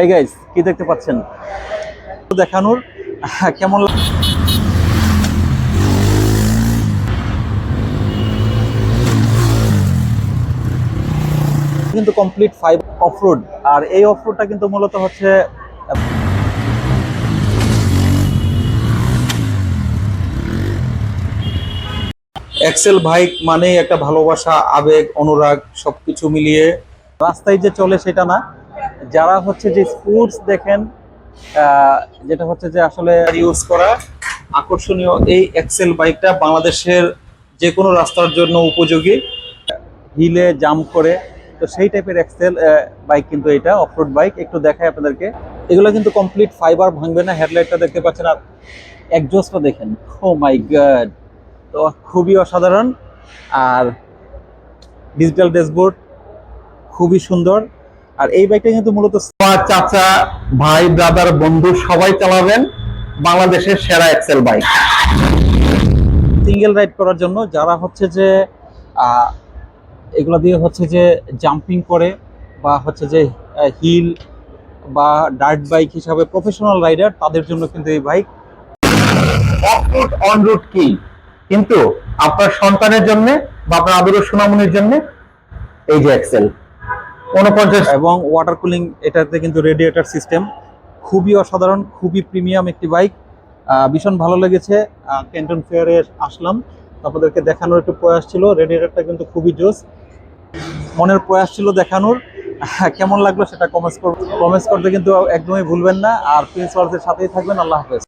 এই গাইস কি দেখতে পাচ্ছেন? দেখানোর, কেমন কিন্তু কমপ্লিট ফাইভ অফরোড আর এই অফরোডটা কিন্তু মূলত হচ্ছে এক্সেল বাইক মানে একটা ভালোবাসা, আবেগ, অনুরাগ, সবকিছু মিলিয়ে। রাস্তায় যে চলে সেটা না যারা হচ্ছে যে স্পোর্টস দেখেন যেটা হচ্ছে যে আসলে ইউজ করা আকর্ষণীয় এই এক্সেল বাইকটা বাংলাদেশের যে কোনো রাস্তার জন্য উপযোগী। হিলে জাম্প করে তো সেই টাইপের এক্সেল বাইক কিন্তু এটা অফরোড বাইক একটু দেখায় আপনাদেরকে। এগুলো কিন্তু কমপ্লিট ফাইবার ভাঙবে না হেডলাইটটা দেখতে পাচ্ছেন আর একজোসটা দেখেন। ও মাই গড তো খুবই অসাধারণ। আর ডিজিটাল ড্যাশবোর্ড খুবই সুন্দর। আর এই বাইকটা কিন্তু মূলত চাচা ভাই ব্রাদার বন্ধু সবাই চালাবেন বাংলাদেশের সেরা এক্সেল বাইক সিঙ্গেল রাইড করার জন্য যারা হচ্ছে যে এগুলো দিয়ে হচ্ছে যে জাম্পিং করে বা হচ্ছে যে হিল বা ডার্ট বাইক হিসাবে প্রফেশনাল রাইডার তাদের জন্য কিন্তু এই bike off route on route কি? কিন্তু আপনার সন্তানের জন্য বা আপনার আদরের সোনামনির জন্য এই যে এক্সেল উনপঞ্চাশ। এবং ওয়াটার কুলিং এটাতে কিন্তু রেডিয়েটার সিস্টেম খুবই অসাধারণ খুবই প্রিমিয়াম একটি বাইক ভীষণ ভালো লেগেছে। ক্যান্টন ফেয়ারে আসলাম। আপনাদেরকে দেখানোর একটু প্রয়াস ছিল। রেডিয়েটারটা কিন্তু খুবই জোস। মনের প্রয়াস ছিল দেখানোর। আহ, কেমন লাগল সেটা কমেন্টস কমেন্টস করতে কিন্তু একদমই ভুলবেন না। আর প্রিন্স সাথেই থাকবেন। আল্লাহ হাফেজ।